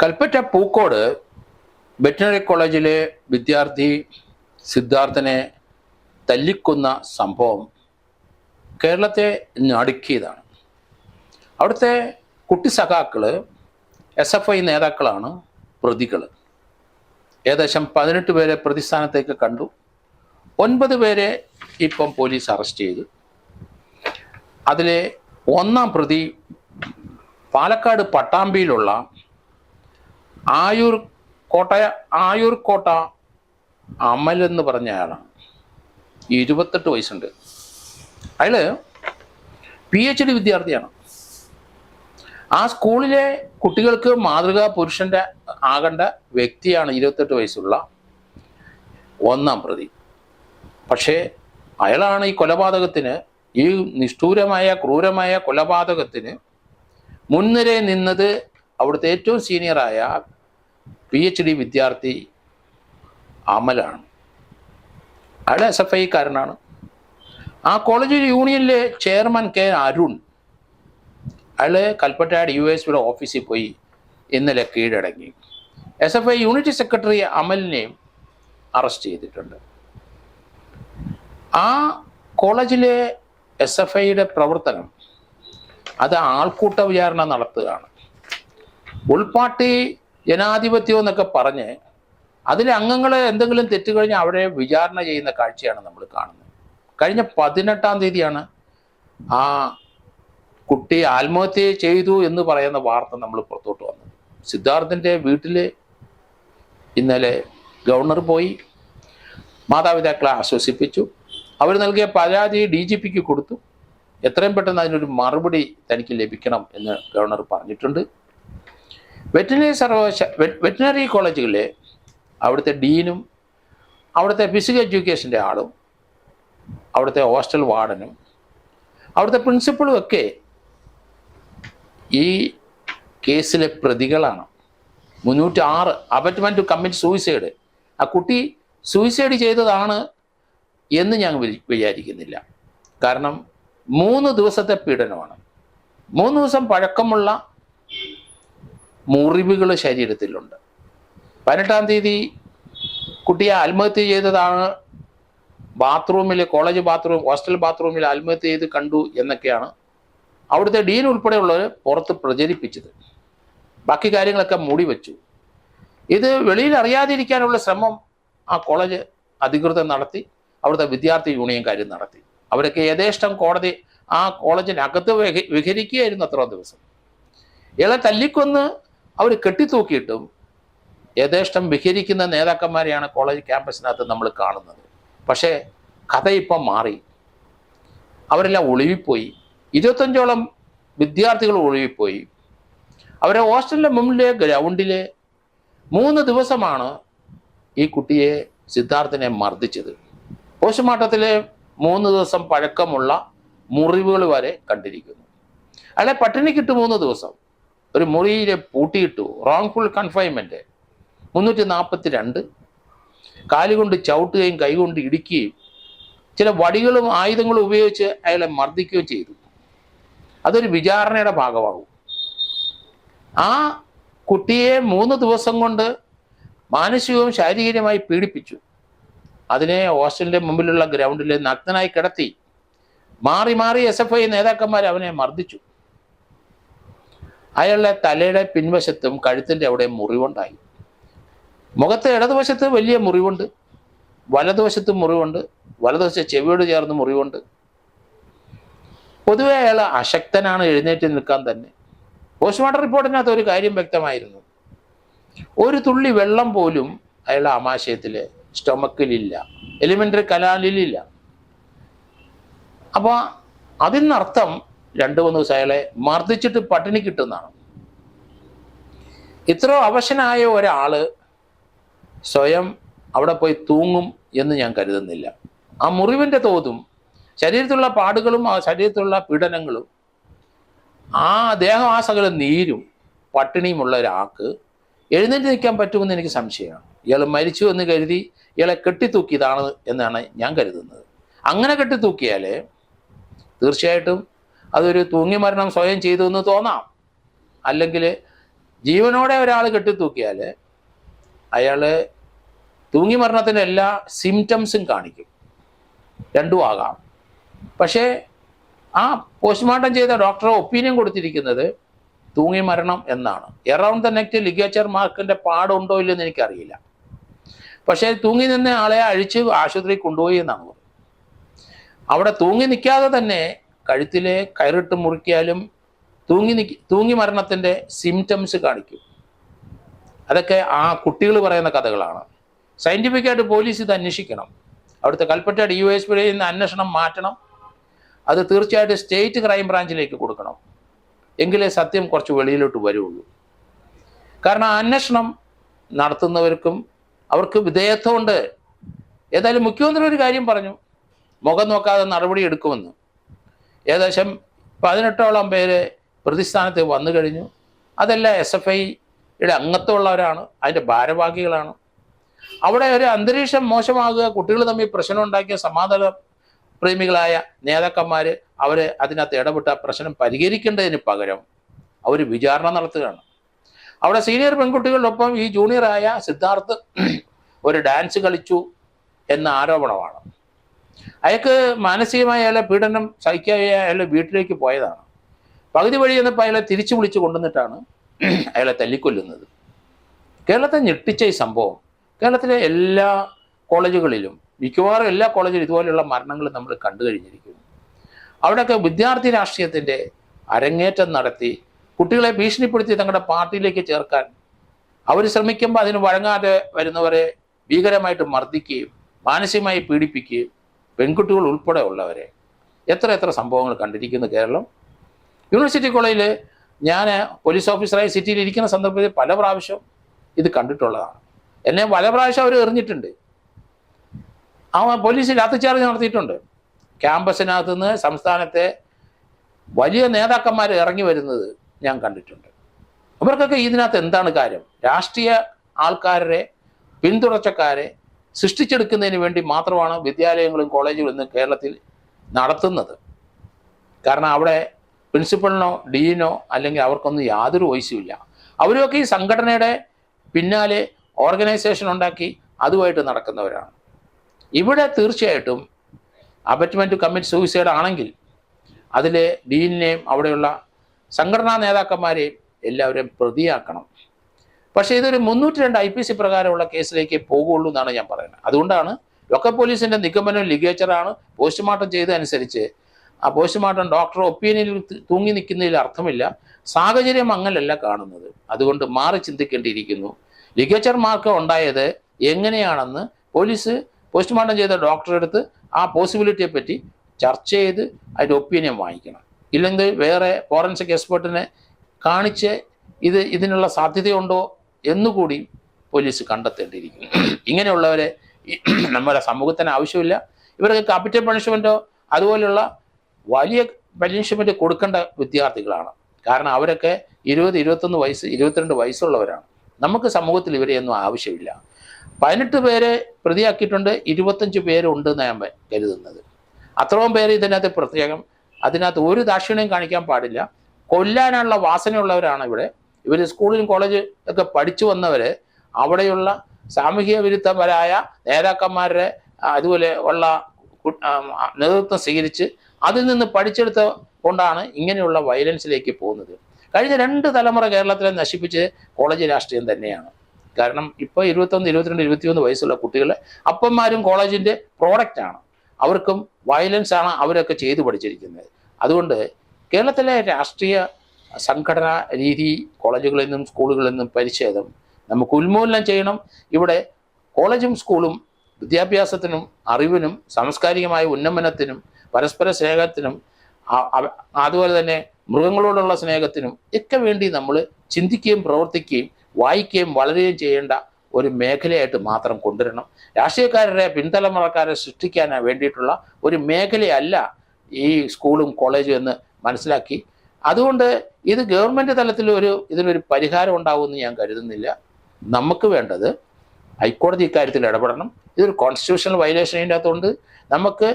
Kalpetta Pookode veterinary കോളേജിലെ വിദ്യാർത്ഥി സിദ്ധാർത്ഥനെ തല്ലിക്കുന്ന സംഭവം കേരളത്തെ നടുക്കിയതാണ്. അവിടുത്തെ കുട്ടി സഖാക്കൾ എസ് എഫ് ഐ നേതാക്കളാണ് പ്രതികൾ. ഏകദേശം പതിനെട്ട് പേരെ പ്രതിസ്ഥാനത്തേക്ക് കണ്ടു. ഒൻപത് പേരെ ഇപ്പം പോലീസ് അറസ്റ്റ് ചെയ്തു. അതിലെ ഒന്നാം പ്രതി പാലക്കാട് പട്ടാമ്പിയിലുള്ള ആയൂർ കോട്ടയ ആയൂർ കോട്ട അമൽ എന്ന് പറഞ്ഞ ആളാണ്. ഇരുപത്തെട്ട് വയസ്സുണ്ട്. അയാൾ പി എച്ച് ഡി വിദ്യാർത്ഥിയാണ്. ആ സ്കൂളിലെ കുട്ടികൾക്ക് മാതൃകാ പുരുഷന്റെ ആകേണ്ട വ്യക്തിയാണ് ഇരുപത്തെട്ട് വയസ്സുള്ള ഒന്നാം പ്രതി. പക്ഷേ അയാളാണ് ഈ കൊലപാതകത്തിന് ഈ നിഷ്ഠൂരമായ ക്രൂരമായ കൊലപാതകത്തിന് മുൻനിരയിൽ നിന്നത് അവിടുത്തെ ഏറ്റവും സീനിയറായ പി എച്ച് ഡി വിദ്യാർത്ഥി അമലാണ്. അയാൾ എസ് എഫ് ഐക്കാരനാണ് ആ കോളേജ് യൂണിയനിലെ ചെയർമാൻ കെ അരുൺ അയാൾ കൽപ്പറ്റ ഡി യു എസ് പിയുടെ ഓഫീസിൽ പോയി ഇന്നലെ കീഴടങ്ങി. S F I unit secretary അമലിനെയും arrest ചെയ്തിട്ടുണ്ട്. ആ കോളേജിലെ എസ് എഫ് ഐയുടെ പ്രവർത്തനം അത് ആൾക്കൂട്ട വിചാരണ നടത്തുകയാണ്. ഉൾപാർട്ടി ജനാധിപത്യം എന്നൊക്കെ പറഞ്ഞ് അതിലെ അംഗങ്ങളെ എന്തെങ്കിലും തെറ്റ് കഴിഞ്ഞാൽ അവരെ വിചാരണ ചെയ്യുന്ന കാഴ്ചയാണ് നമ്മൾ കാണുന്നത്. കഴിഞ്ഞ പതിനെട്ടാം തീയതിയാണ് ആ കുട്ടി ആത്മഹത്യ ചെയ്തു എന്ന് പറയുന്ന വാർത്ത നമ്മൾ പുറത്തോട്ട് വന്നത്. സിദ്ധാർത്ഥിന്റെ വീട്ടിൽ ഇന്നലെ ഗവർണർ പോയി മാതാപിതാക്കളെ ആശ്വസിപ്പിച്ചു. അവർ നൽകിയ പരാതി ഡി ജി പിക്ക് കൊടുത്തു. എത്രയും പെട്ടെന്ന് അതിനൊരു മറുപടി തനിക്ക് ലഭിക്കണം എന്ന് ഗവർണർ പറഞ്ഞിട്ടുണ്ട്. വെറ്റിനറി സർവകലാശാല വെറ്റിനറി കോളേജുകളിൽ അവിടുത്തെ ഡീനും അവിടുത്തെ ഫിസിക്കൽ എഡ്യൂക്കേഷന്റെ ആളും അവിടുത്തെ ഹോസ്റ്റൽ വാർഡനും അവിടുത്തെ പ്രിൻസിപ്പളും ഒക്കെ ഈ കേസിലെ പ്രതികളാണ്. മുന്നൂറ്റി ആറ് അബറ്റ്മെന്റ് ടു കമ്മിറ്റ് സൂയിസൈഡ്. ആ കുട്ടി സൂയിസൈഡ് ചെയ്തതാണ് എന്ന് ഞാൻ വിചാരിക്കുന്നില്ല. കാരണം മൂന്ന് ദിവസത്തെ പീഡനമാണ്. മൂന്ന് ദിവസം പഴക്കമുള്ള മുറിവുകൾ ശരീരത്തിലുണ്ട്. പതിനെട്ടാം തീയതി കുട്ടിയെ ആത്മഹത്യ ചെയ്തതാണ്. ബാത്റൂമിൽ കോളേജ് ബാത്റൂം ഹോസ്റ്റൽ ബാത്റൂമിൽ ആത്മഹത്യ ചെയ്ത് കണ്ടു എന്നൊക്കെയാണ് അവിടുത്തെ ഡീൻ ഉൾപ്പെടെയുള്ളവർ പുറത്ത് പ്രചരിപ്പിച്ചത്. ബാക്കി കാര്യങ്ങളൊക്കെ മൂടി വെച്ചു. ഇത് വെളിയിൽ അറിയാതിരിക്കാനുള്ള ശ്രമം ആ കോളേജ് അധികൃതർ നടത്തി അവിടുത്തെ വിദ്യാർത്ഥി യൂണിയൻ യൂണിയൻകാരും നടത്തി. അവരൊക്കെ യഥേഷ്ടം കോടതി ആ കോളേജിനകത്ത് വിഹ- വിഹരിക്കുകയായിരുന്നു അത്ര ദിവസം. ഇയാളെ തല്ലിക്കൊന്ന് അവർ കെട്ടിത്തൂക്കിയിട്ടും യഥേഷ്ടം വിഹരിക്കുന്ന നേതാക്കന്മാരെയാണ് കോളേജ് ക്യാമ്പസിനകത്ത് നമ്മൾ കാണുന്നത്. പക്ഷേ കഥ ഇപ്പം മാറി. അവരെല്ലാം ഒളിവിപ്പോയി. ഇരുപത്തഞ്ചോളം വിദ്യാർത്ഥികൾ ഒളിവിപ്പോയി. അവരെ ഹോസ്റ്റലിന്റെ മുമ്പിലെ ഗ്രൗണ്ടിലെ മൂന്ന് ദിവസമാണ് ഈ കുട്ടിയെ സിദ്ധാർത്ഥിനെ മർദ്ദിച്ചത്. പോസ്റ്റ്മോർട്ടത്തിലെ മൂന്ന് ദിവസം പഴക്കമുള്ള മുറിവുകൾ വരെ കണ്ടിരിക്കുന്നു. അല്ലെ പട്ടിണിക്കിട്ട് മൂന്ന് ദിവസം. ഒരു മുറിയിലെ പൂട്ടിയിട്ടു റോങ്ഫുൾ കൺഫൈൻമെന്റ് മുന്നൂറ്റി നാൽപ്പത്തി രണ്ട് കാലുകൊണ്ട് ചവിട്ടുകയും കൈകൊണ്ട് ഇടിക്കുകയും ചില വടികളും ആയുധങ്ങളും ഉപയോഗിച്ച് അയാളെ മർദ്ദിക്കുകയും ചെയ്തു. അതൊരു വിചാരണയുടെ ഭാഗമാകും. ആ കുട്ടിയെ മൂന്ന് ദിവസം കൊണ്ട് മാനസികവും ശാരീരികമായി പീഡിപ്പിച്ചു. അതിനെ ഹോസ്റ്റലിന്റെ മുമ്പിലുള്ള ഗ്രൗണ്ടിൽ നഗ്നനായി കിടത്തി. മാറി മാറി എസ് എഫ് ഐ നേതാക്കന്മാർ അവനെ മർദ്ദിച്ചു. അയാളുടെ തലയുടെ പിൻവശത്തും കഴുത്തിന്റെ അവിടെ മുറിവുണ്ടായി. മുഖത്തെ ഇടതുവശത്ത് വലിയ മുറിവുണ്ട് വലതുവശത്ത് മുറിവുണ്ട് വലതുവശത്ത് ചെവിയോട് ചേർന്ന് മുറിവുണ്ട്. പൊതുവെ അയാൾ അശക്തനാണ് എഴുന്നേറ്റ് നിൽക്കാൻ തന്നെ. പോസ്റ്റ്മോർട്ടം റിപ്പോർട്ടിനകത്ത് ഒരു കാര്യം വ്യക്തമായിരുന്നു. ഒരു തുള്ളി വെള്ളം പോലും അയാളുടെ ആമാശയത്തിൽ സ്റ്റൊമക്കിലില്ല എലിമെന്ററി കലാലിലില്ല. അപ്പോൾ അതിനർത്ഥം രണ്ട് മൂന്ന് ദിവസം അയാളെ മർദ്ദിച്ചിട്ട് പട്ടിണി കിട്ടുന്നതാണ്. ഇത്ര അവശനായ ഒരാൾ സ്വയം അവിടെ പോയി തൂങ്ങും എന്ന് ഞാൻ കരുതുന്നില്ല. ആ മുറിവിന്റെ തോതും ശരീരത്തിലുള്ള പാടുകളും ആ ശരീരത്തിലുള്ള പീഡനങ്ങളും ആ ദേഹം ആ നീരും പട്ടിണിയുമുള്ള ഒരാൾക്ക് എഴുന്നേറ്റ് നിൽക്കാൻ പറ്റുമെന്ന് എനിക്ക് സംശയമാണ്. ഇയാൾ മരിച്ചു എന്ന് കരുതി ഇയാളെ കെട്ടിത്തൂക്കിയതാണ് എന്നാണ് ഞാൻ കരുതുന്നത്. അങ്ങനെ കെട്ടിത്തൂക്കിയാൽ തീർച്ചയായിട്ടും അതൊരു തൂങ്ങി മരണം സ്വയം ചെയ്തു എന്ന് തോന്നാം. അല്ലെങ്കിൽ ജീവനോടെ ഒരാൾ കെട്ടിത്തൂക്കിയാൽ അയാൾ തൂങ്ങി മരണത്തിന്റെ എല്ലാ സിംറ്റംസും കാണിക്കും. രണ്ടും ആകാം. പക്ഷേ ആ പോസ്റ്റ്മോർട്ടം ചെയ്ത ഡോക്ടർ ഒപ്പീനിയൻ കൊടുത്തിരിക്കുന്നത് തൂങ്ങി മരണം എന്നാണ്. എറൗണ്ട് ദ നെക്റ്റ് ലിഗേച്ചർ മാർക്കിന്റെ പാടുണ്ടോ ഇല്ലെന്ന് എനിക്കറിയില്ല. പക്ഷേ തൂങ്ങി നിന്ന ആളെ അഴിച്ച് ആശുപത്രിയിൽ കൊണ്ടുപോയി എന്നാണ് അവിടെ തൂങ്ങി നിൽക്കാതെ തന്നെ കഴുത്തിലെ കയറിട്ട് മുറിക്കിയാലും തൂങ്ങി നിൽക്കി തൂങ്ങി മരണത്തിന്റെ സിംറ്റംസ് കാണിക്കും. അതൊക്കെ ആ കുട്ടികൾ പറയുന്ന കഥകളാണ്. സയന്റിഫിക്കായിട്ട് പോലീസ് ഇത് അന്വേഷിക്കണം. അവിടുത്തെ കൽപ്പറ്റ ഡി യു എസ് പിയുടെ നിന്ന് അന്വേഷണം മാറ്റണം. അത് തീർച്ചയായിട്ടും സ്റ്റേറ്റ് ക്രൈം ബ്രാഞ്ചിലേക്ക് കൊടുക്കണം. എങ്കിലേ സത്യം കുറച്ച് വെളിയിലോട്ട് വരുള്ളൂ. കാരണം അന്വേഷണം നടത്തുന്നവർക്കും അവർക്ക് വിധേയത്വമുണ്ട്. ഏതായാലും മുഖ്യമന്ത്രി ഒരു കാര്യം പറഞ്ഞു. മുഖം നോക്കാതെ നടപടി എടുക്കുമെന്ന്. ഏകദേശം പതിനെട്ടോളം പേര് പ്രതിസ്ഥാനത്ത് വന്നു കഴിഞ്ഞു. അതെല്ലാം എസ് എഫ് ഐയുടെ അംഗത്വമുള്ളവരാണ് അതിന്റെ ഭാരവാഹികളാണ്. അവിടെ ഒരു അന്തരീക്ഷം മോശമാകുക കുട്ടികൾ തമ്മിൽ പ്രശ്നം ഉണ്ടാക്കിയ സമാധാന പ്രേമികളായ നേതാക്കന്മാർ അവർ അതിനകത്ത് ഇടപെട്ട പ്രശ്നം പരിഹരിക്കേണ്ടതിന് പകരം അവർ വിചാരണ നടത്തുകയാണ്. അവിടെ സീനിയർ പെൺകുട്ടികളോടൊപ്പം ഈ ജൂനിയറായ സിദ്ധാർത്ഥ് ഒരു ഡാൻസ് കളിച്ചു എന്ന ആരോപണമാണ്. അയാൾക്ക് മാനസികമായ അയാളെ പീഡനം സഹിക്കാതെ അയാളെ വീട്ടിലേക്ക് പോയതാണ്. പകുതി വഴി എന്നപ്പോൾ അയാളെ തിരിച്ചു വിളിച്ചു കൊണ്ടുവന്നിട്ടാണ് അയാളെ തല്ലിക്കൊല്ലുന്നത്. കേരളത്തെ ഞെട്ടിച്ച ഈ സംഭവം കേരളത്തിലെ എല്ലാ കോളേജുകളിലും മിക്കവാറും എല്ലാ കോളേജിലും ഇതുപോലെയുള്ള മരണങ്ങൾ നമ്മൾ കണ്ടു കഴിഞ്ഞിരിക്കുന്നു. അവിടെയൊക്കെ വിദ്യാർത്ഥി രാഷ്ട്രീയത്തിന്റെ അരങ്ങേറ്റം നടത്തി കുട്ടികളെ ഭീഷണിപ്പെടുത്തി തങ്ങളുടെ പാർട്ടിയിലേക്ക് ചേർക്കാൻ അവർ ശ്രമിക്കുമ്പോൾ അതിന് വഴങ്ങാതെ വരുന്നവരെ ഭീകരമായിട്ട് മർദ്ദിക്കുകയും മാനസികമായി പീഡിപ്പിക്കുകയും പെൺകുട്ടികൾ ഉൾപ്പെടെ ഉള്ളവരെ എത്ര എത്ര സംഭവങ്ങൾ കണ്ടിരിക്കുന്നു കേരളം. യൂണിവേഴ്സിറ്റി കോളേജിൽ ഞാൻ പോലീസ് ഓഫീസറായി സിറ്റിയിൽ ഇരിക്കുന്ന സന്ദർഭത്തിൽ പല പ്രാവശ്യം ഇത് കണ്ടിട്ടുള്ളതാണ്. എന്നെ പല പ്രാവശ്യം അവർ എറിഞ്ഞിട്ടുണ്ട്. ആ പോലീസിൽ ലാത്തിച്ചാർജ് നടത്തിയിട്ടുണ്ട്. ക്യാമ്പസിനകത്ത് നിന്ന് സംസ്ഥാനത്തെ വലിയ നേതാക്കന്മാർ ഇറങ്ങി വരുന്നത് ഞാൻ കണ്ടിട്ടുണ്ട്. ഇവർക്കൊക്കെ ഇതിനകത്ത് എന്താണ് കാര്യം? രാഷ്ട്രീയ ആൾക്കാരെ പിന്തുടർച്ചക്കാരെ സൃഷ്ടിച്ചെടുക്കുന്നതിന് വേണ്ടി മാത്രമാണ് വിദ്യാലയങ്ങളും കോളേജുകളും ഇന്ന് കേരളത്തിൽ നടത്തുന്നത്. കാരണം അവിടെ പ്രിൻസിപ്പളിനോ ഡീനോ അല്ലെങ്കിൽ അവർക്കൊന്നും യാതൊരു വോയിസും അവരൊക്കെ ഈ സംഘടനയുടെ പിന്നാലെ ഓർഗനൈസേഷൻ ഉണ്ടാക്കി അതുമായിട്ട് നടക്കുന്നവരാണ്. ഇവിടെ തീർച്ചയായിട്ടും അബറ്റ്മെന്റ് കമ്മിറ്റ് സൂയിസൈഡ് ആണെങ്കിൽ അതിലെ ഡീനിനെയും അവിടെയുള്ള സംഘടനാ നേതാക്കന്മാരെയും എല്ലാവരെയും പ്രതിയാക്കണം. പക്ഷേ ഇതൊരു മുന്നൂറ്റി രണ്ട് ഐ പി സി പ്രകാരമുള്ള കേസിലേക്ക് പോകുള്ളൂ എന്നാണ് ഞാൻ പറയുന്നത്. അതുകൊണ്ടാണ് ലൊക്കൽ പോലീസിന്റെ നിഗമനം ലിഗേച്ചറാണ് പോസ്റ്റ്മോർട്ടം ചെയ്തതനുസരിച്ച്. ആ പോസ്റ്റ്മോർട്ടം ഡോക്ടർ ഒപ്പീനിയനിൽ തൂങ്ങി നിൽക്കുന്നതിൽ അർത്ഥമില്ല. സാഹചര്യം അങ്ങനല്ല കാണുന്നത്. അതുകൊണ്ട് മാറി ചിന്തിക്കേണ്ടിയിരിക്കുന്നു. ലിഗേച്ചർ മാർക്ക് ഉണ്ടായത് എങ്ങനെയാണെന്ന് പോലീസ് പോസ്റ്റ്മോർട്ടം ചെയ്ത ഡോക്ടറെ അടുത്ത് ആ പോസിബിലിറ്റിയെ പറ്റി ചർച്ച ചെയ്ത് അതിന്റെ ഒപ്പീനിയൻ വാങ്ങിക്കണം. ഇല്ലെങ്കിൽ വേറെ ഫോറൻസിക് എക്സ്പെർട്ടിനെ കാണിച്ച് ഇത് ഇതിനുള്ള സാധ്യതയുണ്ടോ? എന്നുകൂടി പോലീസ് കണ്ടെത്തേണ്ടിയിരിക്കുന്നു. ഇങ്ങനെയുള്ളവരെ നമ്മുടെ സമൂഹത്തിന് ആവശ്യമില്ല. ഇവർക്ക് ക്യാപിറ്റൽ പണിഷ്മെന്റോ അതുപോലെയുള്ള വലിയ പണിഷ്മെന്റ് കൊടുക്കേണ്ട വിദ്യാർത്ഥികളാണ്. കാരണം അവരൊക്കെ ഇരുപത് ഇരുപത്തൊന്ന് വയസ്സ് ഇരുപത്തിരണ്ട് വയസ്സുള്ളവരാണ്. നമുക്ക് സമൂഹത്തിൽ ഇവരെയൊന്നും ആവശ്യമില്ല. പതിനെട്ട് പേരെ പ്രതിയാക്കിയിട്ടുണ്ട് ഇരുപത്തഞ്ച് പേരുണ്ട് എന്ന് ഞാൻ കരുതുന്നത്. അത്രയും പേര് ഇതിനകത്ത് പ്രത്യേകം അതിനകത്ത് ഒരു ദാക്ഷിണ്യം കാണിക്കാൻ പാടില്ല. കൊല്ലാനുള്ള വാസനയുള്ളവരാണ് ഇവിടെ ഇവർ സ്കൂളിലും കോളേജ് ഒക്കെ പഠിച്ചു വന്നവര് അവിടെയുള്ള സാമൂഹിക വിരുദ്ധപരായ നേതാക്കന്മാരുടെ അതുപോലെ ഉള്ള നേതൃത്വം സ്വീകരിച്ച് അതിൽ നിന്ന് പഠിച്ചെടുത്ത കൊണ്ടാണ് ഇങ്ങനെയുള്ള വയലൻസിലേക്ക് പോകുന്നത്. കഴിഞ്ഞ രണ്ട് തലമുറ കേരളത്തിലെ നശിപ്പിച്ച് കോളേജ് രാഷ്ട്രീയം തന്നെയാണ്. കാരണം ഇപ്പോൾ ഇരുപത്തൊന്ന് ഇരുപത്തിരണ്ട് ഇരുപത്തിയൊന്ന് വയസ്സുള്ള കുട്ടികൾ അപ്പന്മാരും പ്രോഡക്റ്റ് ആണ്. അവർക്കും വയലൻസ് ആണ് അവരൊക്കെ ചെയ്തു പഠിച്ചിരിക്കുന്നത്. അതുകൊണ്ട് കേരളത്തിലെ രാഷ്ട്രീയ സംഘടനാ രീതി കോളേജുകളിൽ നിന്നും സ്കൂളുകളിൽ നിന്നും പരിച്ഛേദം നമുക്ക് ഉന്മൂലനം ചെയ്യണം. ഇവിടെ കോളേജും സ്കൂളും വിദ്യാഭ്യാസത്തിനും അറിവിനും സാംസ്കാരികമായ ഉന്നമനത്തിനും പരസ്പര സ്നേഹത്തിനും അതുപോലെ തന്നെ മൃഗങ്ങളോടുള്ള സ്നേഹത്തിനും ഒക്കെ വേണ്ടി നമ്മൾ ചിന്തിക്കുകയും പ്രവർത്തിക്കുകയും വായിക്കുകയും വളരുകയും ചെയ്യേണ്ട ഒരു മേഖലയായിട്ട് മാത്രം കൊണ്ടുവരണം. രാഷ്ട്രീയക്കാരുടെ പിൻതലമുറക്കാരെ സൃഷ്ടിക്കാൻ വേണ്ടിയിട്ടുള്ള ഒരു മേഖലയല്ല ഈ സ്കൂളും കോളേജും എന്ന് മനസ്സിലാക്കി അതുകൊണ്ട് ഇത് ഗവൺമെന്റ് തലത്തിൽ ഒരു ഇതിനൊരു പരിഹാരം ഉണ്ടാവുമെന്ന് ഞാൻ കരുതുന്നില്ല. നമുക്ക് വേണ്ടത് ഹൈക്കോടതി ഇക്കാര്യത്തിൽ ഇടപെടണം. ഇതൊരു കോൺസ്റ്റിറ്റ്യൂഷണൽ വയലേഷൻ ഇതിന്റെ അകത്തുണ്ട്. നമുക്ക്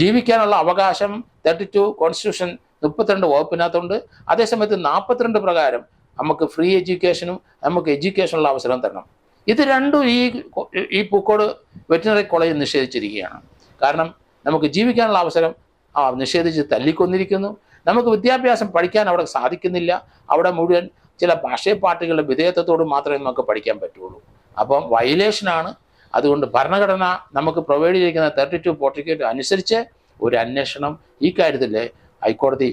ജീവിക്കാനുള്ള അവകാശം തേർട്ടി ടു കോൺസ്റ്റിറ്റ്യൂഷൻ മുപ്പത്തിരണ്ട് വകുപ്പിനകത്തുണ്ട്. അതേസമയത്ത് നാൽപ്പത്തിരണ്ട് പ്രകാരം നമുക്ക് ഫ്രീ എഡ്യൂക്കേഷനും നമുക്ക് എഡ്യൂക്കേഷനുള്ള അവസരം തരണം. ഇത് രണ്ടും ഈ ഈ പൂക്കോട് വെറ്റിനറി കോളേജ് നിഷേധിച്ചിരിക്കുകയാണ്. കാരണം നമുക്ക് ജീവിക്കാനുള്ള അവസരം നിഷേധിച്ച് തല്ലിക്കൊന്നിരിക്കുന്നു. നമുക്ക് വിദ്യാഭ്യാസം പഠിക്കാൻ അവിടെ സാധിക്കുന്നില്ല. അവിടെ മുഴുവൻ ചില ഭാഷയപ്പാട്ടുകളുടെ വിധേയത്വത്തോട് മാത്രമേ നമുക്ക് പഠിക്കാൻ പറ്റുള്ളൂ. അപ്പം വയലേഷനാണ് അതുകൊണ്ട് ഭരണഘടന നമുക്ക് പ്രൊവൈഡ് ചെയ്തിരിക്കുന്ന തേർട്ടി ടു ഫോർട്ടിക്കേറ്റ് അനുസരിച്ച് ഒരു അന്വേഷണം ഈ കാര്യത്തിൽ ഹൈക്കോടതി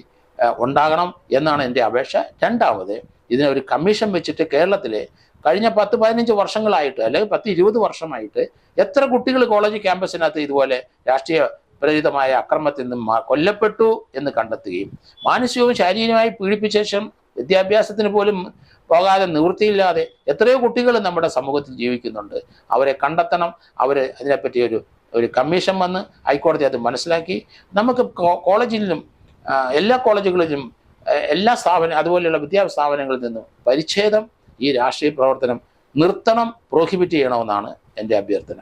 ഉണ്ടാകണം എന്നാണ് എന്റെ അപേക്ഷ. രണ്ടാമത് ഇതിനെ ഒരു കമ്മീഷൻ വെച്ചിട്ട് കേരളത്തിലെ കഴിഞ്ഞ പത്ത് പതിനഞ്ച് വർഷങ്ങളായിട്ട് അല്ലെങ്കിൽ പത്ത് ഇരുപത് വർഷമായിട്ട് എത്ര കുട്ടികൾ കോളേജ് ക്യാമ്പസിനകത്ത് ഇതുപോലെ രാഷ്ട്രീയ പ്രേരിതമായ അക്രമത്തിൽ നിന്നും കൊല്ലപ്പെട്ടു എന്ന് കണ്ടെത്തുകയും മാനസികവും ശാരീരികമായി പീഡിപ്പിച്ച ശേഷം വിദ്യാഭ്യാസത്തിന് പോലും പോകാതെ നിവൃത്തിയില്ലാതെ എത്രയോ കുട്ടികൾ നമ്മുടെ സമൂഹത്തിൽ ജീവിക്കുന്നുണ്ട്. അവരെ കണ്ടെത്തണം. അവർ അതിനെപ്പറ്റി ഒരു ഒരു കമ്മീഷൻ വന്ന് ഹൈക്കോടതി അത് മനസ്സിലാക്കി. നമുക്ക് കോളേജിലും എല്ലാ കോളേജുകളിലും എല്ലാ സ്ഥാപന അതുപോലെയുള്ള വിദ്യാഭ്യാസ സ്ഥാപനങ്ങളിൽ നിന്നും പരിച്ഛേദം ഈ രാഷ്ട്രീയ പ്രവർത്തനം നിർത്തണം പ്രോഹിബിറ്റ് ചെയ്യണമെന്നാണ് എന്റെ അഭ്യർത്ഥന.